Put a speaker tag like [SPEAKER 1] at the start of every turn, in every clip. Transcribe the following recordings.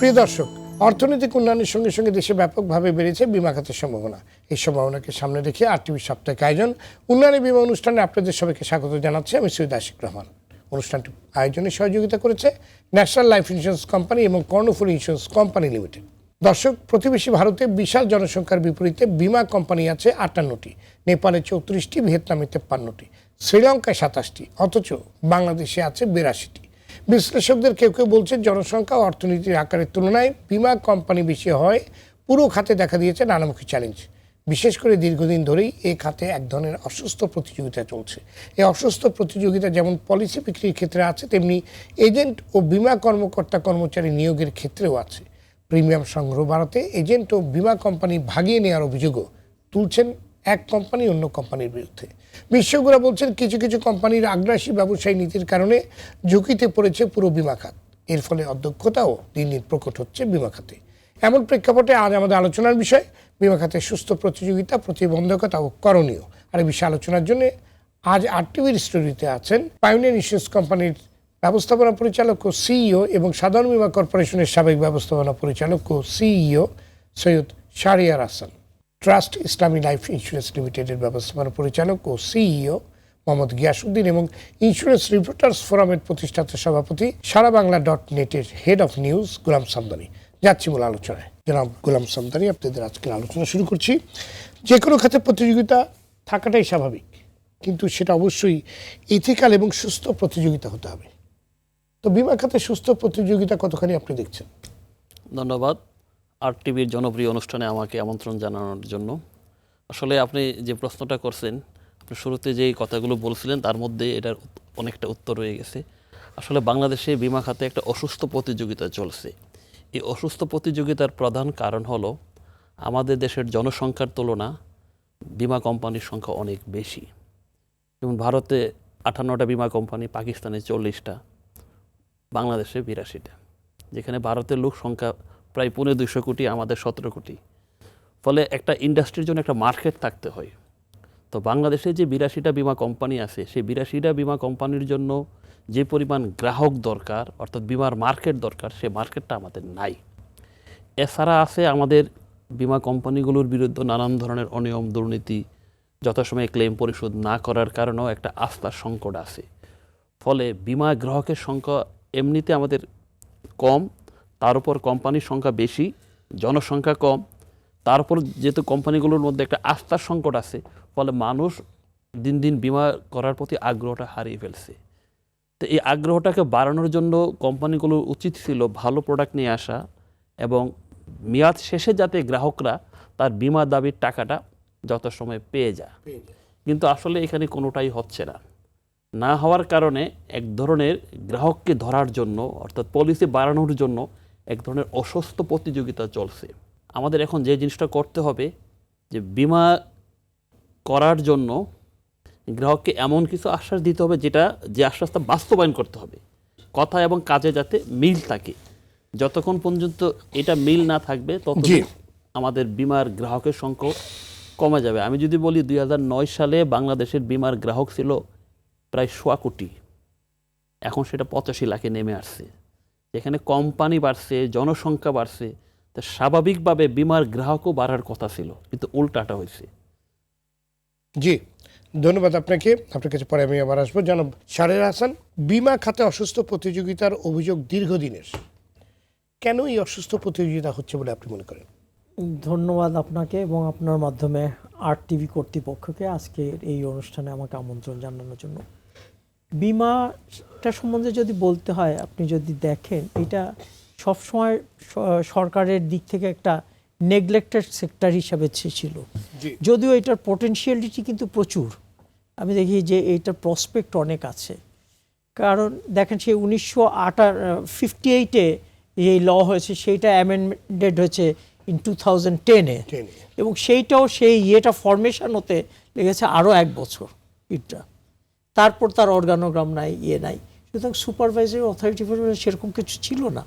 [SPEAKER 1] প্রিয় দর্শক, অর্থনৈতিক উন্নয়নের সঙ্গে সঙ্গে দেশে ব্যাপকভাবে বেড়েছে বিমা খাতের সম্ভাবনা। এই সম্ভাবনাকে সামনে রেখে আর টিভির সাপ্তাহিক আয়োজন, উন্নয়নী বিমা অনুষ্ঠানে আপনাদের সবাইকে স্বাগত জানাচ্ছি। আমি সৈয়দ আশিক রহমান। অনুষ্ঠানটি আয়োজনে সহযোগিতা করেছে ন্যাশনাল লাইফ ইন্স্যুরেন্স কোম্পানি এবং কর্ণফুল ইন্স্যুরেন্স কোম্পানি লিমিটেড। দর্শক, প্রতিবেশী ভারতে বিশাল জনসংখ্যার বিপরীতে বিমা কোম্পানি আছে আটান্নটি, নেপালে চৌত্রিশটি, ভিয়েতনামে তেপ্পান্নটি, শ্রীলঙ্কায় সাতাশটি, অথচ বাংলাদেশে আছে বিরাশিটি। বিশ্লেষকদের কেউ কেউ বলছেন জনসংখ্যা ও অর্থনীতির আকারের তুলনায় বিমা কোম্পানি বেশি হয়। পুরো খাতে দেখা দিয়েছে নানামুখী চ্যালেঞ্জ বিশেষ করে দীর্ঘদিন ধরেই এই খাতে এক ধরনের অসুস্থ প্রতিযোগিতা চলছে। এই অসুস্থ প্রতিযোগিতা যেমন পলিসি বিক্রির ক্ষেত্রে আছে, তেমনি এজেন্ট ও বিমা কর্মকর্তা কর্মচারী নিয়োগের ক্ষেত্রেও আছে। প্রিমিয়াম সংগ্রহ বাড়াতে এজেন্ট ও বিমা কোম্পানি ভাগিয়ে নেওয়ার অভিযোগও তুলছেন এক কোম্পানি অন্য কোম্পানির বিরুদ্ধে। বিশেষজ্ঞরা বলছেন কিছু কিছু কোম্পানির আগ্রাসী ব্যবসায়ী নীতির কারণে ঝুঁকিতে পড়েছে পুরো বিমা খাত। এর ফলে অধ্যক্ষতাও দিন দিন প্রকট হচ্ছে বিমা খাতে। এমন প্রেক্ষাপটে আজ আমাদের আলোচনার বিষয়, বিমা খাতের সুস্থ প্রতিযোগিতা প্রতিবন্ধকতা ও করণীয়। আর এই বিষয়ে আলোচনার জন্য আজ আর টিভির স্টুডিওতে আছেন পাইনিয়ার ইন্স্যুরেন্স কোম্পানির ব্যবস্থাপনা পরিচালক ও সিইও এবং সাধারণ বীমা কর্পোরেশনের সাবেক ব্যবস্থাপনা পরিচালক ও CEO Syed Shariar Hasan trust Islami life insurance লিমিটেডের ব্যবস্থাপনা পরিচালক ও সিইও মোহাম্মদ গিয়াসুদ্দিন এবং ইন্স্যুরেন্স রিপোর্টার্স ফোরামের প্রতিষ্ঠাতা সভাপতি সারা বাংলা ডট নেটের head of news Golam Samdani. যাচ্ছি মূল আলোচনায়। জনাব গোলাম সামদানি, আপনাদের আজকের আলোচনা শুরু করছি। যে কোনো খাতে প্রতিযোগিতা থাকাটাই স্বাভাবিক, কিন্তু সেটা অবশ্যই ইথিক্যাল এবং সুস্থ প্রতিযোগিতা হতে হবে। তো বিমা খাতে সুস্থ প্রতিযোগিতা কতখানি আপনি দেখছেন?
[SPEAKER 2] ধন্যবাদ। আর টিভির জনপ্রিয় অনুষ্ঠানে আমাকে আমন্ত্রণ জানানোর জন্য। আসলে আপনি যে প্রশ্নটা করছেন, আপনি শুরুতে যেই কথাগুলো বলছিলেন, তার মধ্যে এটার অনেকটা উত্তর রয়ে গেছে। আসলে বাংলাদেশে বিমা খাতে একটা অসুস্থ প্রতিযোগিতা চলছে। এই অসুস্থ প্রতিযোগিতার প্রধান কারণ হলো, আমাদের দেশের জনসংখ্যার তুলনা বিমা কোম্পানির সংখ্যা অনেক বেশি। যেমন ভারতে আটান্নটা বিমা কোম্পানি, পাকিস্তানে চল্লিশটা, বাংলাদেশে বিরাশিটা। যেখানে ভারতের লোক সংখ্যা প্রায় পনেরো দুশো কোটি, আমাদের সতেরো কোটি। ফলে একটা ইন্ডাস্ট্রির জন্য একটা মার্কেট থাকতে হয়। তো বাংলাদেশে যে বিরাশিটা বিমা কোম্পানি আছে, সেই বিরাশিটা বিমা কোম্পানির জন্য যে পরিমাণ গ্রাহক দরকার, অর্থাৎ বিমার মার্কেট দরকার, সে মার্কেটটা আমাদের নাই। এছাড়া আছে আমাদের বিমা কোম্পানিগুলোর বিরুদ্ধে নানান ধরনের অনিয়ম, দুর্নীতি, যথাসময়ে ক্লেম পরিশোধ না করার কারণেও একটা আস্থার সংকট আছে। ফলে বিমা গ্রাহকের সংখ্যা এমনিতে আমাদের কম তার উপর কোম্পানির সংখ্যা বেশি জনসংখ্যা কম তারপর যেহেতু কোম্পানিগুলোর মধ্যে একটা আস্থার সংকট আছে ফলে মানুষ দিন দিন বিমা করার প্রতি আগ্রহটা হারিয়ে ফেলছে। তো এই আগ্রহটাকে বাড়ানোর জন্য কোম্পানিগুলোর উচিত ছিল ভালো প্রোডাক্ট নিয়ে আসা এবং মেয়াদ শেষে যাতে গ্রাহকরা তার বিমা দাবির টাকাটা যথাসময়ে পেয়ে যায়। কিন্তু আসলে এখানে কোনোটাই হচ্ছে না। না হওয়ার কারণে এক ধরনের গ্রাহককে ধরার জন্য অর্থাৎ পলিসি বাড়ানোর জন্য এক ধরনের অসুস্থ প্রতিযোগিতা চলছে। আমাদের এখন যে জিনিসটা করতে হবে যে বিমা করার জন্য গ্রাহককে এমন কিছু আশ্বাস দিতে হবে যেটা যে আশ্বাসটা বাস্তবায়ন করতে হবে। কথা এবং কাজে যাতে মিল থাকে। যতক্ষণ পর্যন্ত এটা মিল না থাকবে ততদিন আমাদের বিমার গ্রাহকের সংখ্যা কমে যাবে। আমি যদি বলি দু হাজার নয় সালে বাংলাদেশের বিমার গ্রাহক ছিল প্রায় সোয়া কোটি। এখন সেটা পঁচাশি লাখে নেমে আসছে। যেখানে কোম্পানি বাড়ছে জনসংখ্যা বাড়ছে তা স্বাভাবিকভাবে বিমার গ্রাহকও বাড়ার কথা ছিল কিন্তু উল্টাটা হয়েছে।
[SPEAKER 1] জি ধন্যবাদ আপনাকে। আপনার কাছে পরে আমি আবার আসব। জানাব শারের হাসান বিমা খাতে অসুস্থ প্রতিযোগিতার অভিযোগ দীর্ঘদিনের। কেন এই অসুস্থ প্রতিযোগিতা হচ্ছে বলে আপনি মনে করেন?
[SPEAKER 3] ধন্যবাদ আপনাকে এবং আপনার মাধ্যমে আর টিভি কর্তৃপক্ষকে আজকের এই অনুষ্ঠানে আমাকে আমন্ত্রণ জানানোর জন্য। বিমাটা সম্বন্ধে যদি বলতে হয় আপনি যদি দেখেন এটা সবসময় সরকারের দিক থেকে একটা নেগলেক্টেড সেক্টর হিসাবে ছিল। যদিও এটার পোটেনশিয়ালিটি কিন্তু প্রচুর। আমি দেখি যে এইটার প্রসপেক্ট অনেক আছে। কারণ দেখেন সেই উনিশশো আটার ফিফটি এইটে এই ল হয়েছে সেইটা অ্যামেন্ডেড হয়েছে ইন টু থাউজেন্ড টেনে এবং সেইটাও সেই ইয়েটা ফরমেশন হতে লেগেছে আরও এক বছর ইটটা। তারপর তার অর্গানোগ্রাম নাই ইয়ে নাই। সুতরাং সুপারভাইজারি অথরিটি সেরকম কিছু ছিল না।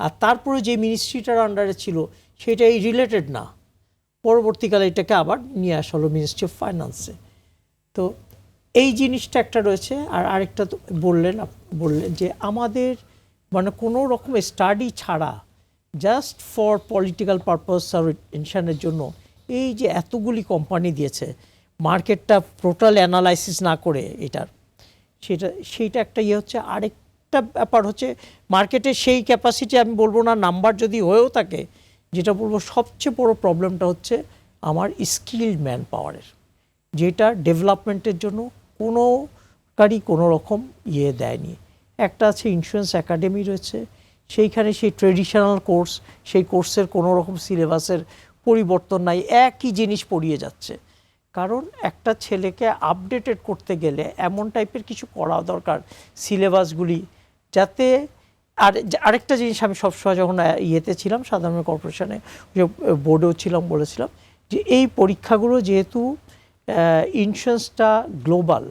[SPEAKER 3] আর তারপরে যে মিনিস্ট্রিটার আন্ডারে ছিল সেটা এই রিলেটেড না। পরবর্তীকালে এটাকে আবার নিয়ে আসা হলো মিনিস্ট্রি অফ ফাইন্যান্সে তো এই জিনিসটা একটা রয়েছে, আর আরেকটা বললেন বললেন যে আমাদের মানে কোনো রকম স্টাডি ছাড়া জাস্ট ফর পলিটিক্যাল পারপাস আর টেনশনের জন্য এই যে এতগুলি কোম্পানি দিয়েছে মার্কেটটা টোটাল অ্যানালাইসিস না করে এটার সেটা, সেইটা একটা ইয়ে হচ্ছে, আরেকটা ব্যাপার হচ্ছে, মার্কেটে সেই ক্যাপাসিটি আমি বলব না নাম্বার যদি হয়েও থাকে, যেটা বলব সবচেয়ে বড় প্রবলেমটা হচ্ছে আমার স্কিল্ড ম্যান পাওয়ারের যেটা ডেভেলপমেন্টের জন্য কোনো কারই কোনো রকম ইয়ে দেয়নি। একটা আছে ইন্স্যুরেন্স একাডেমি রয়েছে, সেইখানে সেই ট্রেডিশনাল কোর্স সেই কোর্সের কোনো রকম সিলেবাসের পরিবর্তন নাই, একই জিনিস পড়িয়ে যাচ্ছে। কারণ একটা ছেলেকে আপডেটেড করতে গেলে এমন টাইপের কিছু করা দরকার সিলেবাসগুলি যাতে আর আরেকটা জিনিস আমি সবসময় যখন ইয়েতে ছিলাম সাধারণ কর্পোরেশনে যে বোর্ডেও ছিলাম বলেছিলাম যে এই পরীক্ষাগুলো যেহেতু ইন্স্যুরেন্সটা গ্লোবাল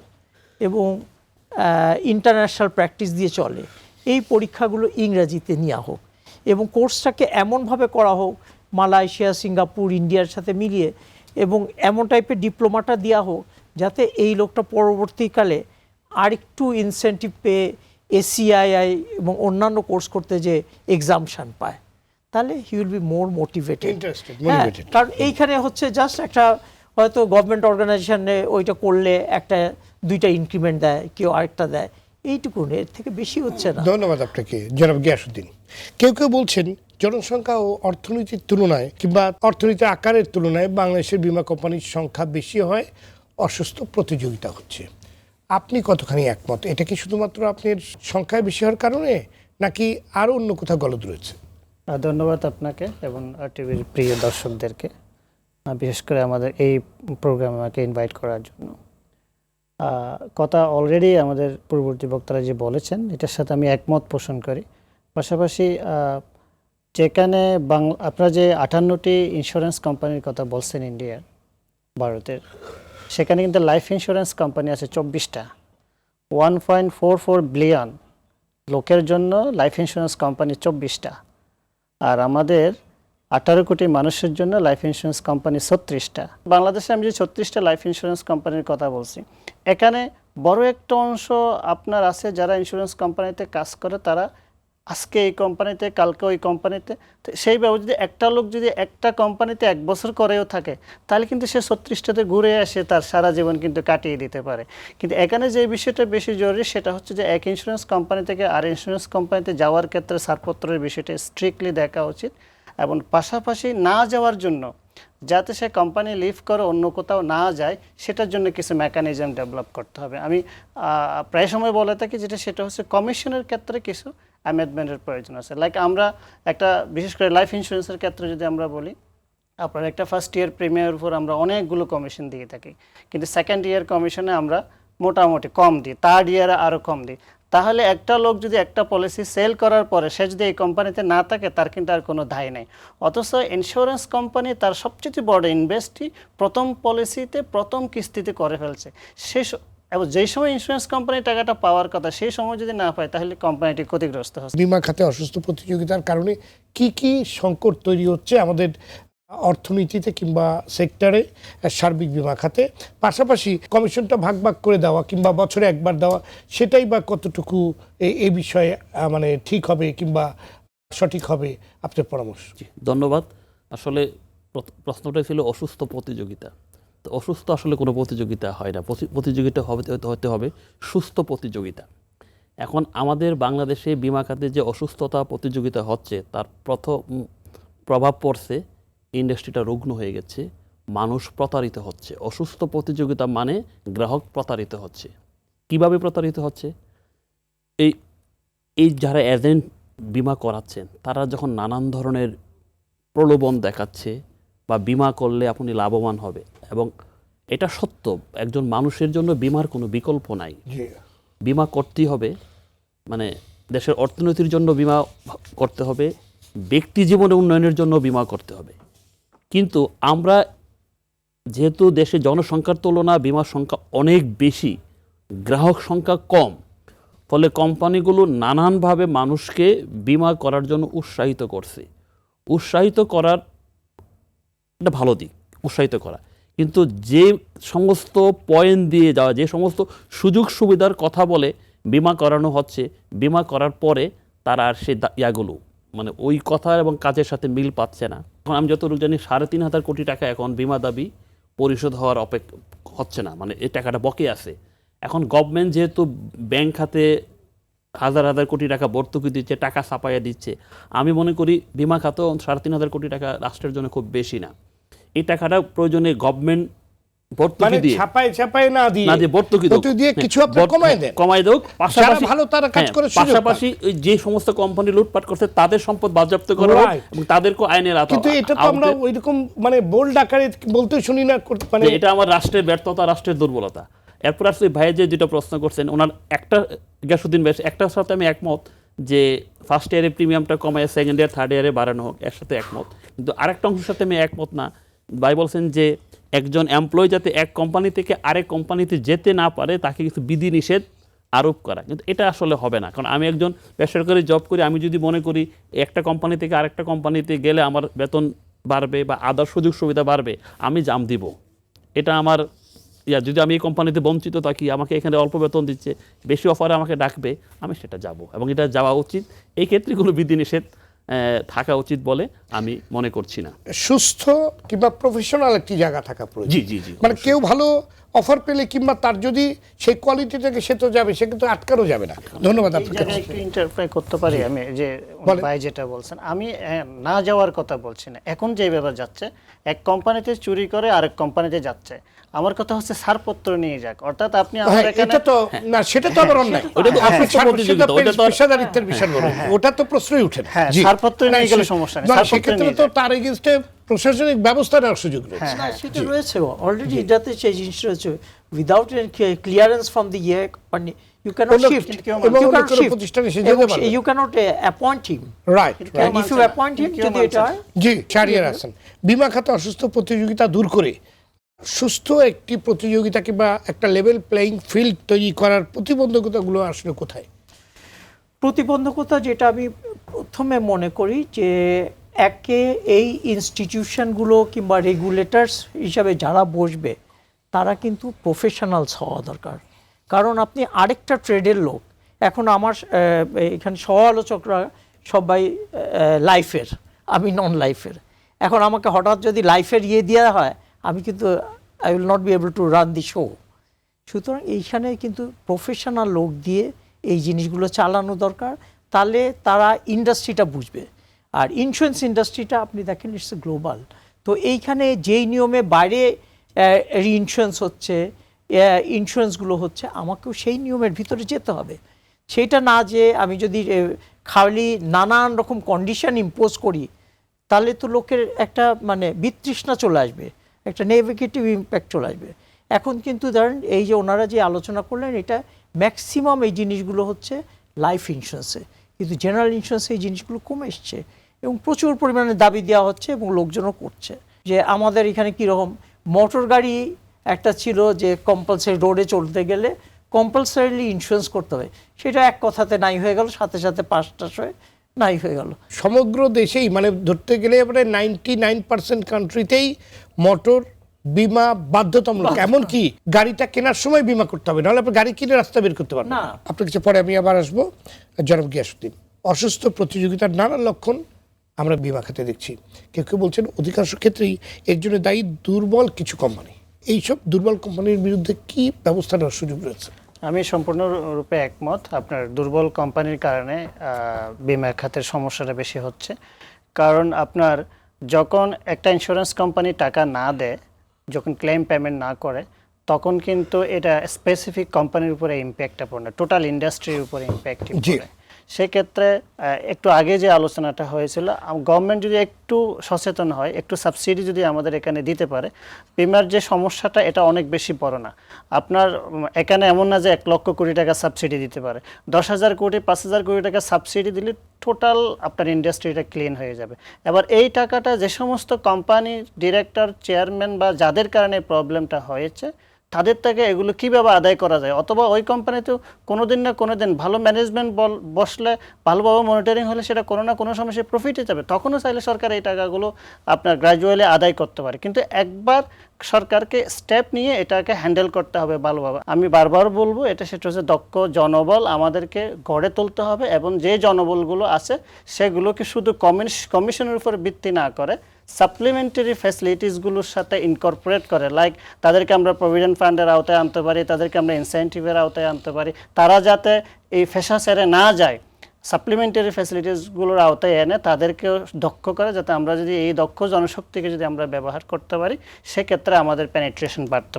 [SPEAKER 3] এবং ইন্টারন্যাশনাল প্র্যাকটিস দিয়ে চলে, এই পরীক্ষাগুলো ইংরাজিতে নেওয়া হোক এবং কোর্সটাকে এমনভাবে করা হোক মালয়েশিয়া, সিঙ্গাপুর, ইন্ডিয়ার সাথে মিলিয়ে এবং এমন টাইপের ডিপ্লোমাটা দেওয়া হোক যাতে এই লোকটা পরবর্তীকালে আরেকটু ইনসেন্টিভ পেয়ে এসিআইআই এবং অন্যান্য কোর্স করতে যে এক্সামশান পায়। তাহলে he will be more motivated কারণ এইখানে হচ্ছে জাস্ট একটা হয়তো গভর্নমেন্ট অর্গানাইজেশনে ওইটা করলে একটা দুইটা ইনক্রিমেন্ট দেয় কেউ আরেকটা দেয়। এইটুকু এর থেকে বেশি হচ্ছে না।
[SPEAKER 1] ধন্যবাদ আপনাকে জনাব গিয়াসুদ্দিন কেউ কেউ বলছেন জনসংখ্যা ও অর্থনীতির তুলনায় কিংবা অর্থনীতির আকারের তুলনায় বাংলাদেশের বীমা কোম্পানির সংখ্যা বেশি হয় অসুস্থ প্রতিযোগিতা হচ্ছে। আপনি কতখানি একমত? এটা কি শুধুমাত্র আপনার সংখ্যায় বেশি হওয়ার কারণে নাকি আরও অন্য কোথাও গলদ রয়েছে?
[SPEAKER 4] ধন্যবাদ আপনাকে এবং টিভির প্রিয় দর্শকদেরকে বিশেষ করে আমাদের এই প্রোগ্রামে আমাকে ইনভাইট করার জন্য। কথা অলরেডি আমাদের পূর্ববর্তী বক্তারা যে বলেছেন, এটার সাথে আমি একমত পোষণ করি। পাশাপাশি যেখানে বাংলা, আপনারা যে আটান্নটি ইন্স্যুরেন্স কোম্পানির কথা বলছেন ইন্ডিয়ার ভারতের, সেখানে কিন্তু লাইফ ইন্স্যুরেন্স কোম্পানি আছে চব্বিশটা। One point four four billion লোকের জন্য লাইফ ইন্স্যুরেন্স কোম্পানি চব্বিশটা। আর আমাদের আঠারো কোটি মানুষের জন্য লাইফ ইন্স্যুরেন্স কোম্পানি ছত্রিশটা। বাংলাদেশে আমি যে ছত্রিশটা লাইফ ইন্স্যুরেন্স কোম্পানির কথা বলছি, এখানে বড় একটা অংশ আপনার আছে যারা ইন্স্যুরেন্স কোম্পানিতে কাজ করে, তারা আজকে এই কোম্পানিতে কালকে ওই কোম্পানিতে তো সেইভাবে যদি একটা লোক যদি একটা কোম্পানিতে এক বছর করেও থাকে, তাহলে কিন্তু সে ছত্রিশটাতে ঘুরে আসে তার সারা জীবন কিন্তু কাটিয়ে দিতে পারে। কিন্তু এখানে যে বিষয়টা বেশি জরুরি, সেটা হচ্ছে যে এক ইন্স্যুরেন্স কোম্পানি থেকে আর ইন্স্যুরেন্স কোম্পানিতে যাওয়ার ক্ষেত্রে ছাড়পত্রের বিষয়টা স্ট্রিক্টলি দেখা উচিত। এবং পাশাপাশি না যাওয়ার জন্য, যাতে সে কোম্পানি লিভ করে অন্য কোথাও না যায়, সেটার জন্য কিছু মেকানিজম ডেভেলপ করতে হবে। আমি প্রায় সময় বলে থাকি যেটা, সেটা হচ্ছে কমিশনের ক্ষেত্রে কিছু অ্যামেন্ডমেন্টের প্রয়োজন আছে। লাইক আমরা একটা, বিশেষ করে লাইফ ইন্স্যুরেন্সের ক্ষেত্রে যদি আমরা বলি, আপনার একটা ফার্স্ট ইয়ার প্রিমিয়ার উপর আমরা অনেকগুলো কমিশন দিয়ে থাকি। কিন্তু সেকেন্ড ইয়ার কমিশনে আমরা মোটামুটি কম দিই থার্ড ইয়ারে আরও কম দিই। তাহলে একটা লোক যদি একটা পলিসি সেল করার পরে সে যদি এই কোম্পানিতে না থাকে, তার কিন্তু আর কোনো দায় নেই। অথচ ইন্স্যুরেন্স কোম্পানি তার সবচেয়ে বড় ইনভেস্টই প্রথম পলিসিতে প্রথম কিস্তিতে করে ফেলছে। সে এবং যেই সময় ইন্স্যুরেন্স কোম্পানি টাকাটা পাওয়ার কথা, সেই সময় যদি না পায়, তাহলে কোম্পানিটি ক্ষতিগ্রস্ত হচ্ছে।
[SPEAKER 1] বিমা খাতে অসুস্থ প্রতিযোগিতার কারণে কি কি সংকট তৈরি হচ্ছে আমাদের অর্থনীতিতে কিংবা সেক্টরে সার্বিক বিমা খাতে। পাশাপাশি কমিশনটা ভাগ ভাগ করে দেওয়া কিংবা বছরে একবার দেওয়া, সেটাই বা কতটুকু এই বিষয়ে মানে ঠিক হবে কিংবা সঠিক হবে, আপনার পরামর্শ?
[SPEAKER 2] ধন্যবাদ। আসলে প্রশ্নটা ছিল অসুস্থ প্রতিযোগিতা। তো অসুস্থ আসলে কোনো প্রতিযোগিতা হয় না। প্রতি- প্রতিযোগিতা হবে হতে হবে সুস্থ প্রতিযোগিতা। এখন আমাদের বাংলাদেশে বিমা খাতে যে অসুস্থতা প্রতিযোগিতা হচ্ছে, তার প্রথম প্রভাব পড়ছে ইন্ডাস্ট্রিটা রুগ্ন হয়ে গেছে মানুষ প্রতারিত হচ্ছে। অসুস্থ প্রতিযোগিতা মানে গ্রাহক প্রতারিত হচ্ছে। কীভাবে প্রতারিত হচ্ছে? এই এই যারা এজেন্ট বিমা করাচ্ছেন তারা যখন নানান ধরনের প্রলোভন দেখাচ্ছে বা বিমা করলে আপনি লাভবান হবে এবং এটা সত্য একজন মানুষের জন্য বিমার কোনো বিকল্প নাই। বিমা করতেই হবে মানে দেশের অর্থনীতির জন্য বিমা করতে হবে ব্যক্তি জীবনে উন্নয়নের জন্য বিমা করতে হবে। কিন্তু আমরা যেহেতু দেশে জনসংখ্যার তুলনা, বিমার সংখ্যা অনেক বেশি, গ্রাহক সংখ্যা কম, ফলে কোম্পানিগুলো নানানভাবে মানুষকে বিমা করার জন্য উৎসাহিত করছে। উৎসাহিত করার একটা ভালো দিক, উৎসাহিত করা। কিন্তু যে সমস্ত পয়েন্ট দিয়ে যাওয়া, যে সমস্ত সুযোগ সুবিধার কথা বলে বিমা করানো হচ্ছে, বিমা করার পরে তারা আর সে ইয়াগুলো মানে ওই কথা এবং কাজের সাথে মিল পাচ্ছে না। এখন আমি যতটুকু জানি, সাড়ে তিন হাজার কোটি টাকা এখন বিমা দাবি পরিশোধ হওয়ার অপেক্ষা হচ্ছে না। মানে এই টাকাটা বকে আছে। এখন গভর্নমেন্ট যেহেতু ব্যাংক খাতে হাজার হাজার কোটি টাকা ভর্তুকি দিচ্ছে, টাকা ছাপাইয়া দিচ্ছে, আমি মনে করি বিমা খাতেও সাড়ে তিন হাজার কোটি টাকা রাষ্ট্রের জন্য খুব বেশি না। এই টাকাটা প্রয়োজনে গভর্নমেন্ট
[SPEAKER 1] মানে
[SPEAKER 2] ভর্তুকি দিয়ে।
[SPEAKER 1] ছাপায় ছাপায় না দিয়ে।
[SPEAKER 2] না দিয়ে ভর্তুকি
[SPEAKER 1] ভর্তুকি দিয়ে কিছু আপনি কমায় দেন।
[SPEAKER 2] কমায় দেওক পাশাপাশি
[SPEAKER 1] ভালো তারা কাজ করার সুযোগ পান।
[SPEAKER 2] পাশাপাশি যে সমস্ত কোম্পানি লুটপাট করছে তাদের সম্পদ বাজেয়াপ্ত করা হোক এবং তাদেরকে আইনের
[SPEAKER 1] কিন্তু এটা তো আমরা ওইরকম মানে বোল্ড আকারে বলতে শুনি না মানে
[SPEAKER 2] এটা আমার রাষ্ট্রের ব্যর্থতা রাষ্ট্রের দুর্বলতা। এরপর আসলে ভাইয়া যে যেটা প্রশ্ন করছেন ওনার একটা গ্যাসুদ্দিন বেশ একটার সাথে আমি একমত যে ফার্স্ট ইয়ারে প্রিমিয়ামটা কমায় সেকেন্ড ইয়ার থার্ড ইয়ারে বাড়ানো হোক এর সাথে একমত। কিন্তু আরেকটা অংশের সাথে আমি একমত না ভাই বলছেন যে একজন এমপ্লয় যাতে এক কোম্পানি থেকে আরেক কোম্পানিতে যেতে না পারে, তাকে কিন্তু বিধি নিষেধ আরোপ করা। কিন্তু এটা আসলে হবে না। কারণ আমি একজন বেসরকারি জব করি, আমি যদি মনে করি একটা কোম্পানি থেকে আরেকটা কোম্পানিতে গেলে আমার বেতন বাড়বে বা আদার সুযোগ সুবিধা বাড়বে, আমি জাম দিব। এটা আমার ইয়া, যদি আমি এই কোম্পানিতে বঞ্চিত থাকি, আমাকে এখানে অল্প বেতন দিচ্ছে, বেশি অফারে আমাকে ডাকবে, আমি সেটা যাব। এবং এটা যাওয়া উচিত। এই ক্ষেত্রে কোনো বিধিনিষেধ থাকা উচিত বলে আমি মনে করছি না।
[SPEAKER 1] সুস্থ কিংবা প্রফেশনাল একটি জায়গা থাকা প্রয়োজন।
[SPEAKER 2] জি জি জি
[SPEAKER 1] মানে কেউ ভালো অফার পেলে কিংবা তার যদি সেই কোয়ালিটি থেকে সে তো যাবে সে কিন্তু আটকানো যাবে না। ধন্যবাদ আপনাকে।
[SPEAKER 4] একটু ইন্টারপ্লাই করতে পারি আমি যে ভাই যেটা বলছেন। আমি না যাওয়ার কথা বলছি না। এখন যে ব্যাপার যাচ্ছে এক কোম্পানিতে চুরি করে আরেক কোম্পানিতে যাচ্ছে। আমার কথা হচ্ছে ছাড়পত্র নিয়ে যাক। অর্থাৎ আপনি
[SPEAKER 1] হ্যাঁ,
[SPEAKER 4] এখানে
[SPEAKER 1] এটা তো না সেটা তো আবার অন্যায়।
[SPEAKER 2] ওটা তো
[SPEAKER 1] আপনি
[SPEAKER 2] অসুস্থ
[SPEAKER 1] ছাড়-
[SPEAKER 2] প্রতিযোগিতা, ওটা তো
[SPEAKER 1] পেশাদারিত্বের বিষয় বলুন। ওটা তো প্রশ্নই উঠে। না
[SPEAKER 4] হ্যাঁ। ছাড়পত্র নিয়ে গেলে সমস্যা নেই,
[SPEAKER 1] সেক্ষেত্রে তো তার এগেনস্টে প্রশাসনিক ব্যবস্থা নেওয়ার সুযোগ রয়েছে।
[SPEAKER 4] হ্যাঁ,
[SPEAKER 3] সেটা রয়েছে। অলরেডি এটাতে সেই জিনিসটা রয়েছে। উইদাউট ক্লিয়ারেন্স ফ্রম দি ইয়ে মানে
[SPEAKER 4] কিন্তু কেউ
[SPEAKER 1] এবং অন্য কোনো প্রতিষ্ঠানে সে যেতে পারবে।
[SPEAKER 3] You can't appoint him
[SPEAKER 1] right
[SPEAKER 3] and if you appoint him যদি
[SPEAKER 4] মানছে
[SPEAKER 3] এটা
[SPEAKER 1] জি চারিয়ার আছেন বিমা খাতে অসুস্থ প্রতিযোগিতা দূর করে। সুস্থ একটি প্রতিযোগিতা কিংবা একটা লেভেল প্লেইং ফিল্ড তৈরি করার প্রতিবন্ধকতাগুলো আসলে কোথায়?
[SPEAKER 3] প্রতিবন্ধকতা যেটা আমি প্রথমে মনে করি যে একে এই ইনস্টিটিউশনগুলো কিংবা রেগুলেটরস হিসাবে যারা বসবে, তারা কিন্তু প্রফেশনালস হওয়া দরকার। কারণ আপনি আরেকটা ট্রেডের লোক। এখন আমার এখানে সহ আলোচকরা সবাই লাইফের আমি নন লাইফের এখন আমাকে হঠাৎ যদি লাইফের ইয়ে দেওয়া হয়, আমি কিন্তু I will not be able to run the show সুতরাং এইখানে কিন্তু প্রফেশনাল লোক দিয়ে এই জিনিসগুলো চালানো দরকার। তাহলে তারা ইন্ডাস্ট্রিটা বুঝবে। আর ইন্স্যুরেন্স ইন্ডাস্ট্রিটা আপনি দেখেন ইটস গ্লোবাল তো এইখানে যেই নিয়মে বাইরে ইন্স্যুরেন্স হচ্ছে ইন্স্যুরেন্সগুলো হচ্ছে, আমাকেও সেই নিয়মের ভিতরে যেতে হবে। সেটা না যে আমি যদি খালি নানান রকম কন্ডিশন ইম্পোজ করি, তাহলে তো লোকের একটা মানে বিতৃষ্ণা চলে আসবে, একটা নেগেটিভ ইম্প্যাক্ট চলে আসবে। এখন কিন্তু ধরেন, এই যে ওনারা যে আলোচনা করলেন, এটা ম্যাক্সিমাম এই জিনিসগুলো হচ্ছে লাইফ ইন্স্যুরেন্সে কিন্তু জেনারেল ইন্স্যুরেন্সে এই জিনিসগুলো কমে এসছে। এবং প্রচুর পরিমাণে দাবি দেওয়া হচ্ছে এবং লোকজনও করছে যে আমাদের এখানে কীরকম? মোটর গাড়ি একটা ছিল যে কম্পালসারি রোডে চলতে গেলে কম্পালসারিলি ইন্স্যুরেন্স করতে হবে সেটা এক কথাতে নাই হয়ে গেল সাথে সাথে পাঁচটা হয়ে নাই হয়ে গেল।
[SPEAKER 1] সমগ্র দেশেই মানে ধরতে গেলে এবারে নাইনটি নাইন পার্সেন্ট কান্ট্রিতেই মোটর বিমা বাধ্যতামূলক। এমনকি গাড়িটা কেনার সময় বিমা করতে হবে নাহলে আপনি গাড়ি কিনে রাস্তা বের করতে পারবেন
[SPEAKER 3] না।
[SPEAKER 1] না। আপনার কাছে পরে আমি আবার আসব। জনাব গিয়াসুদ্দিন অসুস্থ প্রতিযোগিতার নানা লক্ষণ আমরা বিমা খাতে দেখছি। কেউ কেউ বলছেন অধিকাংশ ক্ষেত্রেই এর জন্য দায়ী দুর্বল কিছু কোম্পানি এইসব দুর্বল কোম্পানির বিরুদ্ধে কি ব্যবস্থা নেওয়ার সুযোগ রয়েছে?
[SPEAKER 4] আমি সম্পূর্ণরূপে একমত। আপনার দুর্বল কোম্পানির কারণে বিমা খাতের সমস্যাটা বেশি হচ্ছে। কারণ আপনার যখন একটা ইন্স্যুরেন্স কোম্পানি টাকা না দেয় যখন ক্লেম পেমেন্ট না করে তখন কিন্তু এটা স্পেসিফিক কোম্পানির উপরে ইম্প্যাক্টটা পড়ে না। টোটাল ইন্ডাস্ট্রির উপরে ইম্প্যাক্ট
[SPEAKER 1] জি।
[SPEAKER 4] পড়ে। সেক্ষেত্রে একটু আগে যে আলোচনাটা হয়েছিল গভর্নমেন্ট যদি একটু সচেতন হয়, একটু সাবসিডি যদি আমাদের এখানে দিতে পারে, বিমার যে সমস্যাটা, এটা অনেক বেশি বড় না। আপনার এখানে এমন না যে এক লক্ষ কোটি টাকা সাবসিডি দিতে পারে। দশ হাজার কোটি, পাঁচ হাজার কোটি টাকা সাবসিডি দিলে টোটাল আপনার ইন্ডাস্ট্রিটা ক্লিন হয়ে যাবে। এবার এই টাকাটা যে সমস্ত কোম্পানি ডিরেক্টর চেয়ারম্যান বা যাদের কারণে প্রবলেমটা হয়েছে তাদের থেকে এগুলো কীভাবে আদায় করা যায়? অথবা ওই কোম্পানিতে কোনোদিন না কোনো দিন ভালো ম্যানেজমেন্ট বল, বসলে ভালোভাবে মনিটরিং হলে সেটা কোনো না কোনো সময় সে প্রফিটে যাবে। তখনও চাইলে সরকার এই টাকাগুলো আপনার গ্রাজুয়ালি আদায় করতে পারে। কিন্তু একবার সরকারকে স্টেপ নিয়ে এটাকে হ্যান্ডেল করতে হবে ভালোভাবে। আমি বারবার বলব, এটা সেটা হচ্ছে দক্ষ জনবল আমাদেরকে গড়ে তুলতে হবে এবং যে জনবলগুলো আছে সেগুলোকে শুধু কমিশনের উপর ভিত্তি না করে সাপ্লিমেন্টারি ফ্যাসিলিটিসগুলোর সাথে ইনকর্পোরেট করে লাইক তাদেরকে আমরা প্রভিডেন্ট ফান্ডের আওতায় আনতে পারি তাদেরকে আমরা ইনসেন্টিভের আওতায় আনতে পারি। তারা যাতে এই ফেসা সেরে না যায় সাপ্লিমেন্টারি ফ্যাসিলিটিসগুলোর আওতায় এনে তাদেরকেও দক্ষ করে যাতে আমরা যদি এই দক্ষ জনশক্তিকে যদি আমরা ব্যবহার করতে পারি সেক্ষেত্রে আমাদের পেনিট্রেশন বাড়তে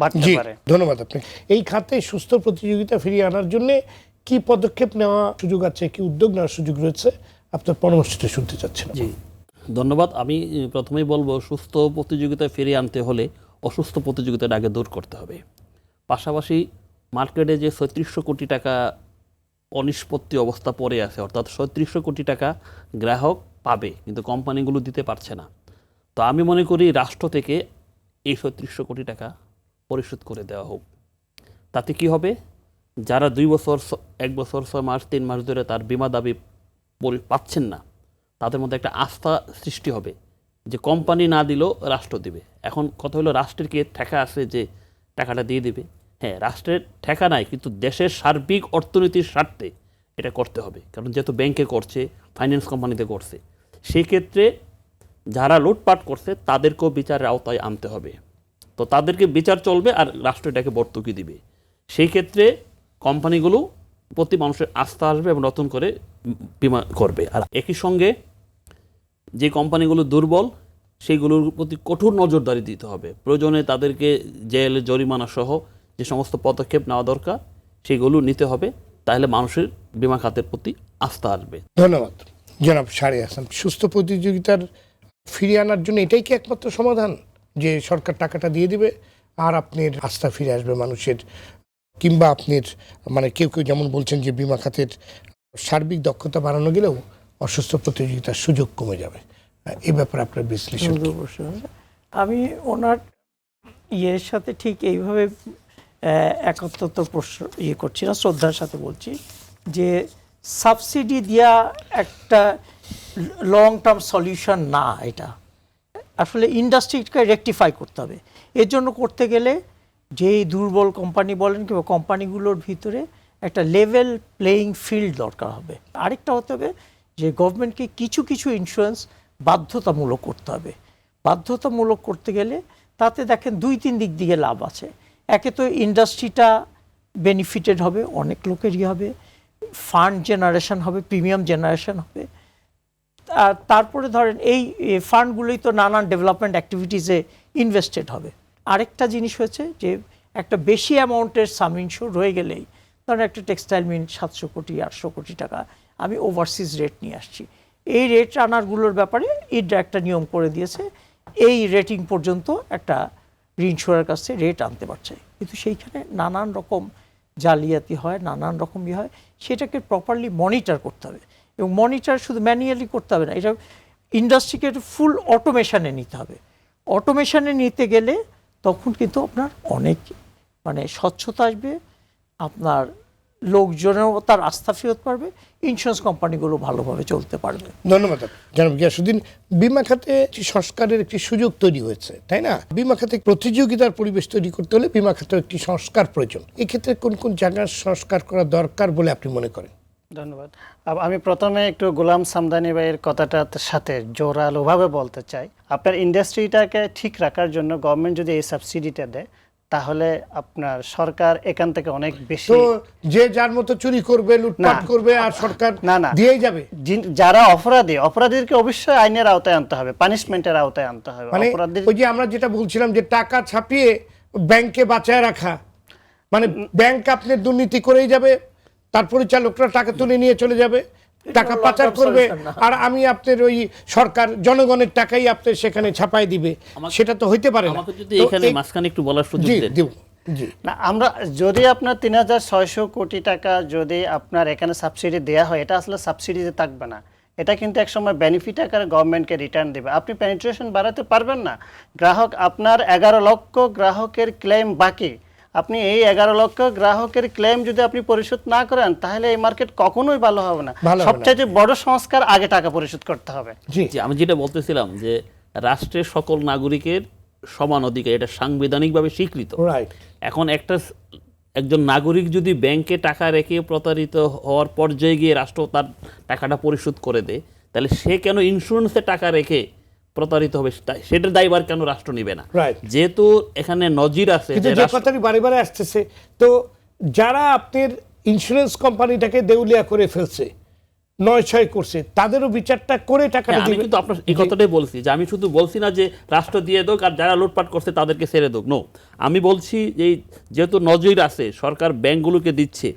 [SPEAKER 4] বাড়তে পারে।
[SPEAKER 1] ধন্যবাদ আপনি এই খাতে সুস্থ প্রতিযোগিতা ফিরিয়ে আনার জন্য কি পদক্ষেপ নেওয়া সুযোগ আছে কি উদ্যোগ নেওয়ার সুযোগ রয়েছে আপনার পরামর্শটা শুনতে চাচ্ছিলাম।
[SPEAKER 2] জি। ধন্যবাদ। আমি প্রথমেই বলব, সুস্থ প্রতিযোগিতায় ফিরিয়ে আনতে হলে অসুস্থ প্রতিযোগিতাটা আগে দূর করতে হবে। পাশাপাশি মার্কেটে যে ছত্রিশশো কোটি টাকা অনিষ্পত্তি অবস্থা পড়ে আছে, অর্থাৎ ছত্রিশশো কোটি টাকা গ্রাহক পাবে, কিন্তু কোম্পানিগুলো দিতে পারছে না। তো আমি মনে করি রাষ্ট্র থেকে এই ছত্রিশশো কোটি টাকা পরিশোধ করে দেওয়া হোক। তাতে কি হবে? যারা দুই বছর এক বছর ছয় মাস, তিন মাস ধরে তার বিমা দাবি পাচ্ছেন না তাদের মধ্যে একটা আস্থা সৃষ্টি হবে যে কোম্পানি না দিলেও রাষ্ট্র দিবে। এখন কথা হলো রাষ্ট্রের কি ঠেকা আছে যে টাকাটা দিয়ে দিবে? হ্যাঁ রাষ্ট্রের ঠেকা নাই, কিন্তু দেশের সার্বিক অর্থনীতির স্বার্থে এটা করতে হবে। কারণ যেহেতু ব্যাংকে করছে, ফাইন্যান্স কোম্পানিতে করছে সেই ক্ষেত্রে যারা লুটপাট করছে, তাদেরকেও বিচারের আওতায় আনতে হবে। তো তাদেরকে বিচার চলবে আর রাষ্ট্র এটাকে ভর্তুকি দিবে। সেই ক্ষেত্রে কোম্পানিগুলো প্রতি মানুষের আস্থা আসবে এবং নতুন করে বিমা করবে। আর একই সঙ্গে যে কোম্পানিগুলো দুর্বল সেইগুলোর প্রতি কঠোর নজরদারি দিতে হবে। প্রয়োজনে তাদেরকে জেল, জরিমানা সহ যে সমস্ত পদক্ষেপ নেওয়া দরকার, সেগুলো নিতে হবে। তাহলে মানুষের বিমা খাতের প্রতি আস্থা আসবে।
[SPEAKER 1] ধন্যবাদ। জনাব সারি হাসান সুস্থ প্রতিযোগিতার ফিরিয়ে আনার জন্য এটাই কি একমাত্র সমাধান? যে সরকার টাকাটা দিয়ে দিবে, আর আপনার আস্থা ফিরে আসবে মানুষের, কিংবা আপনার মানে কেউ কেউ যেমন বলছেন যে বিমা খাতের সার্বিক দক্ষতা বাড়ানো গেলেও অসুস্থ প্রতিযোগিতার সুযোগ কমে যাবে। এই ব্যাপারে আপনার বিশ্লেষণ।
[SPEAKER 3] আমি ওনার ইয়ের সাথে ঠিক এইভাবে আহ, একাত্মত প্রশ্ন ইয়ে করছি না শ্রদ্ধার সাথে বলছি যে সাবসিডি দেওয়া একটা লং টার্ম সলিউশন না এটা। আসলে ইন্ডাস্ট্রিকে রেকটিফাই করতে হবে। এর জন্য করতে গেলে যেই দুর্বল কোম্পানি বলেন কিংবা কোম্পানিগুলোর ভিতরে একটা লেভেল প্লেয়িং ফিল্ড দরকার হবে। আরেকটা হতে হবে যে গভর্নমেন্টকে কিছু কিছু ইন্স্যুরেন্স বাধ্যতামূলক করতে হবে। বাধ্যতামূলক করতে গেলে তাতে দেখেন দুই, তিন দিক দিয়ে লাভ আছে। একে তো ইন্ডাস্ট্রিটা বেনিফিটেড হবে, অনেক লোকেরই হবে ফান্ড জেনারেশন হবে প্রিমিয়াম জেনারেশন হবে। আর তারপরে ধরেন এই ফান্ডগুলোই তো নানান ডেভেলপমেন্ট অ্যাক্টিভিটিসে ইনভেস্টেড হবে। আরেকটা জিনিস হয়েছে যে একটা বেশি অ্যামাউন্টের সাম ইনশোর রয়ে গেলেই, ধরেন একটা টেক্সটাইল মিল সাতশো কোটি, আটশো কোটি টাকা আমি ওভারসিজ রেট নিয়ে আসছি। এই রেট আনারগুলোর ব্যাপারে ইডরা একটা নিয়ম করে দিয়েছে, এই রেটিং পর্যন্ত একটা রিইনশোরের কাছে রেট আনতে পারছে। কিন্তু সেইখানে নানান রকম জালিয়াতি হয়, নানান রকম ইয়ে হয়, সেটাকে প্রপারলি মনিটর করতে হবে। এবং মনিটর শুধু ম্যানুয়ালি করতে হবে না, এটা ইন্ডাস্ট্রিকে ফুল অটোমেশানে নিতে হবে। অটোমেশানে নিতে গেলে তখন কিন্তু আপনার অনেক মানে স্বচ্ছতা আসবে, আপনার লোকজনেও তার আস্থা ফেরত পারবে ইন্স্যুরেন্স কোম্পানিগুলো ভালোভাবে চলতে পারবে।
[SPEAKER 1] ধন্যবাদ। জনাব গিয়াসুদ্দিন বিমা খাতে সংস্কারের একটি সুযোগ তৈরি হয়েছে তাই না? বিমা খাতে প্রতিযোগিতার পরিবেশ তৈরি করতে হলে বিমা খাতে একটি সংস্কার প্রয়োজন। এক্ষেত্রে কোন কোন জায়গার সংস্কার করা দরকার বলে আপনি মনে করেন?
[SPEAKER 4] ধন্যবাদ। আমি প্রথমে একটু গোলাম সামদানি ভাইয়ের কথাটার সাথে জোরালোভাবে বলতে চাই। আপনার ইন্ডাস্ট্রিটাকে ঠিক রাখার জন্য গভর্নমেন্ট যদি এই সাবসিডিটা দেয় তাহলে আপনার সরকার এখান থেকে অনেক বেশি
[SPEAKER 1] তো যে যার মতো চুরি করবে লুটপাট করবে আর সরকার
[SPEAKER 4] না, না।
[SPEAKER 1] দিয়েই যাবে?
[SPEAKER 4] যারা অপরাধী অপরাধীদেরকে অবশ্যই আইনের আওতায় আনতে হবে পানিশমেন্টের আওতায় আনতে হবে।
[SPEAKER 1] মানে
[SPEAKER 4] অপরাধীর
[SPEAKER 1] ওই যে আমরা যেটা বলছিলাম যে টাকা ছাপিয়ে ব্যাংকে বাঁচায় রাখা। মানে ব্যাংক আপনার দুর্নীতি করেই যাবে তার পরিচালকরা টাকা তুলে নিয়ে চলে যাবে। টাকা পাচার করবে আর আমি আপনার ওই সরকার জনগণের টাকাই আপনার সেখানে ছাপাই দিবে। সেটা তো হইতে পারে না।
[SPEAKER 2] যদি এখানে মাঝখানে একটু বলার সুযোগ দেন।
[SPEAKER 4] না আমরা যদি আপনার তিন হাজার ছয়শো কোটি টাকা যদি আপনার এখানে সাবসিডি দেওয়া হয় এটা আসলে সাবসিডি সাবসিডিতে থাকবে না। এটা কিন্তু একসময় বেনিফিট আকারে গভর্নমেন্টকে রিটার্ন দেবে। আপনি পেনিট্রেশন বাড়াতে পারবেন না। গ্রাহক আপনার এগারো লক্ষ গ্রাহকের ক্লেম বাকি। আপনি এই এগারো লক্ষ গ্রাহকের ক্লেম যদি আপনি পরিশোধ না করেন তাহলে এই মার্কেট কখনোই ভালো হবে না। সবচেয়ে বড় সংস্কার আগে টাকা পরিশোধ করতে হবে।
[SPEAKER 1] জি।
[SPEAKER 2] আমি যেটা বলতেছিলাম যে রাষ্ট্রের সকল নাগরিকের সমান অধিকার এটা সাংবিধানিকভাবে স্বীকৃত। এখন একটা একজন নাগরিক যদি ব্যাংকে টাকা রেখে প্রতারিত হওয়ার পর্যায়ে গিয়ে রাষ্ট্র তার টাকাটা পরিশোধ করে দেয় তাহলে সে কেন ইন্স্যুরেন্সে টাকা রেখে প্রতারিত হবে সেটা- সেটার দায়ভার কেন রাষ্ট্র নিবে না? যেহেতু এখানে নজির আছে যে
[SPEAKER 1] কথাটি বারে বারে আসতেছে তো যারা আপনার ইন্স্যুরেন্স কোম্পানিটাকে দেউলিয়া করে ফেলছে নয় ছয় করছে তাদেরও বিচারটা করে টাকাটা
[SPEAKER 2] হ্যাঁ, আমি কিন্তু আপনার এই কথাটাই বলছি যে আমি শুধু বলছি না যে রাষ্ট্র দিয়ে দোক আর যারা লুটপাট করছে তাদেরকে ছেড়ে দোক নো আমি বলছি যে যেহেতু নজর আছে সরকার ব্যাংকগুলোকে দিচ্ছে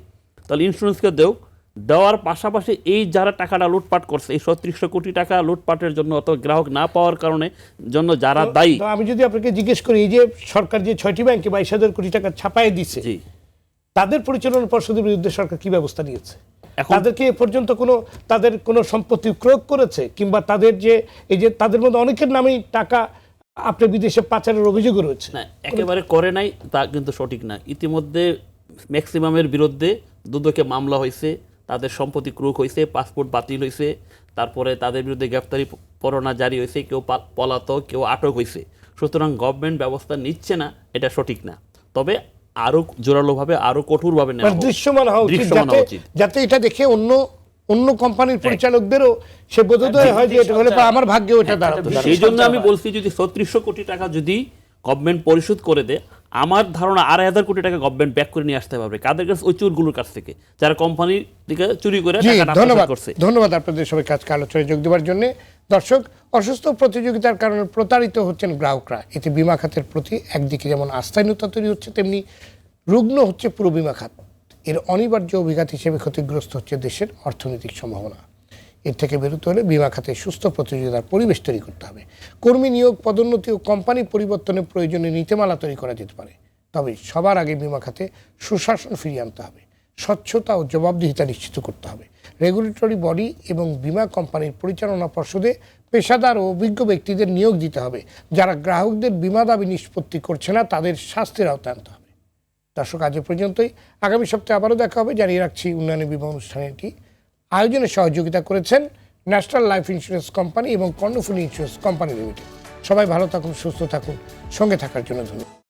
[SPEAKER 2] তাহলে ইন্স্যুরেন্সকে দেওক দেওয়ার পাশাপাশি এই যারা টাকাটা লুটপাট করছে এই ছত্রিশশো কোটি টাকা লুটপাটের জন্য অথবা গ্রাহক না পাওয়ার কারণে জন্য যারা দায়ী।
[SPEAKER 1] আমি যদি আপনাকে জিজ্ঞেস করি এই যে সরকার যে ছয়টি ব্যাংকে বাইশ হাজার কোটি টাকা ছাপায়
[SPEAKER 2] দিচ্ছে
[SPEAKER 1] তাদের পরিচালনা পর্ষদের বিরুদ্ধে সরকার কি ব্যবস্থা নিয়েছে?
[SPEAKER 2] এখন-
[SPEAKER 1] তাদেরকে এ পর্যন্ত কোনো তাদের কোনো সম্পত্তি ক্রয় করেছে? কিংবা তাদের যে এই যে তাদের মধ্যে অনেকের নামেই টাকা আপনি বিদেশে পাচারের অভিযোগ রয়েছে।
[SPEAKER 2] না একেবারে করে নাই তা কিন্তু সঠিক না। ইতিমধ্যে ম্যাক্সিমামের বিরুদ্ধে দুদকে মামলা হয়েছে। তাদের সম্পত্তি ক্রুক হয়েছে পাসপোর্ট বাতিল হয়েছে তারপরে তাদের বিরুদ্ধে গ্রেফতারি পরোয়ানা জারি হয়েছে কেউ পলাতক কেউ আটক হয়েছে। সুতরাং গভর্নমেন্ট ব্যবস্থা নিচ্ছে না এটা সঠিক না। তবে আরও জোরালোভাবে আরও কঠোরভাবে নেওয়া
[SPEAKER 1] মানে দৃশ্যমান হওয়া উচিত যাতে এটা দেখে অন্য অন্য কোম্পানির পরিচালকদেরও সে বোধোদয় হয় যে এটা হলে পা আমার ভাগ্যে ওটা দাঁড়াতো।
[SPEAKER 2] সেই জন্য আমি বলছি যদি ছত্রিশশো কোটি টাকা যদি গভর্নমেন্ট পরিশোধ করে দেয় আমার ধারণা আড়াই হাজার কোটি টাকা গভর্নমেন্ট ব্যাক করে নিয়ে আসতে পারবে। কাদের কাছে? ওই চোরগুলোর কাছ থেকে। যারা কোম্পানির থেকে চুরি করে
[SPEAKER 1] ধন্যবাদ।
[SPEAKER 2] করছে।
[SPEAKER 1] ধন্যবাদ আপনাদের সবাইকে আজকে আলোচনায় যোগ দেওয়ার জন্য। দর্শক অসুস্থ প্রতিযোগিতার কারণে প্রতারিত হচ্ছেন গ্রাহকরা। এতে বিমা খাতের প্রতি একদিকে যেমন আস্থাহীনতা তৈরি হচ্ছে তেমনি রুগ্ন হচ্ছে পুরো বিমা খাত। এর অনিবার্য অভিঘাত হিসেবে ক্ষতিগ্রস্ত হচ্ছে দেশের অর্থনৈতিক সম্ভাবনা। এর থেকে বেরোতে হলে বিমা খাতে সুস্থ প্রতিযোগিতার পরিবেশ তৈরি করতে হবে। কর্মী নিয়োগ, পদোন্নতি ও কোম্পানি পরিবর্তনের প্রয়োজনে নীতিমালা তৈরি করা যেতে পারে। তবে সবার আগে বিমা খাতে সুশাসন ফিরিয়ে আনতে হবে। স্বচ্ছতা ও জবাবদিহিতা নিশ্চিত করতে হবে। রেগুলেটরি বডি এবং বিমা কোম্পানির পরিচালনা পর্ষদে পেশাদার ও অভিজ্ঞ ব্যক্তিদের নিয়োগ দিতে হবে। যারা গ্রাহকদের বিমা দাবি নিষ্পত্তি করছে না, তাদের শাস্তির আওতায় আনতে হবে। দর্শক, আজ পর্যন্তই। আগামী সপ্তাহে আবারও দেখা হবে। জানিয়ে রাখছি, উন্নয়নী বিমা অনুষ্ঠানটি আয়োজনে সহযোগিতা করেছেন ন্যাশনাল লাইফ ইন্স্যুরেন্স কোম্পানি এবং কর্ণফুলি ইন্স্যুরেন্স কোম্পানি লিমিটেড। সবাই ভালো থাকুন, সুস্থ থাকুন, সঙ্গে থাকার জন্য ধন্যবাদ।